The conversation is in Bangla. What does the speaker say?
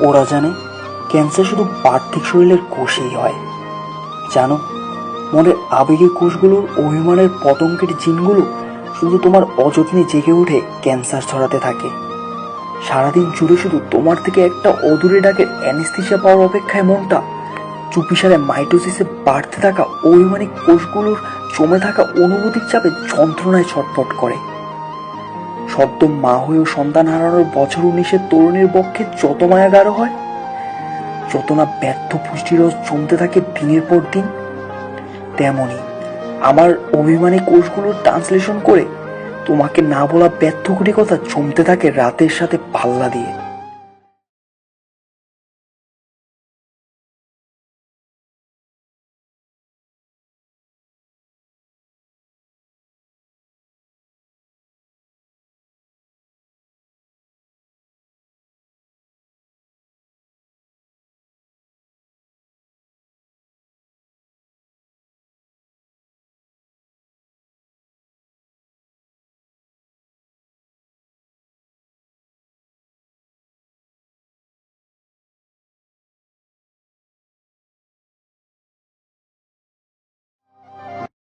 ওরা জানে ক্যান্সার শুধু পার্থিব শরীরের কোষেই হয়। জানো, মনের আবেগের কোষগুলোর অভিমানের পতঙ্গের জিনগুলো শুধু তোমার অযত্নে জেগে উঠে ক্যান্সার ছড়াতে থাকে। সারাদিন জুড়ে শুধু তোমার থেকে একটা অদূরে ডাকের অ্যানেস্থিসিয়া পাওয়ার অপেক্ষায় মনটা চুপিসারে মাইটোসিসে বাড়তে থাকা অভিমানিক কোষগুলোর জমে থাকা অনুভূতির চাপে যন্ত্রণায় ছটফট করে। সদ্য মা হয়েও সন্তান হারানোর বছর উনিশের তরুণীর পক্ষে যত মায়া গাঢ় হয়, যত না ব্যর্থ পুষ্টিরস জমতে থাকে দিনের পর দিন তেমনই আমার অভিমানী কোষগুলোর ট্রান্সলেশন করে তোমাকে না বলা ব্যর্থ কথা জমতে থাকে রাতের সাথে পাল্লা দিয়ে।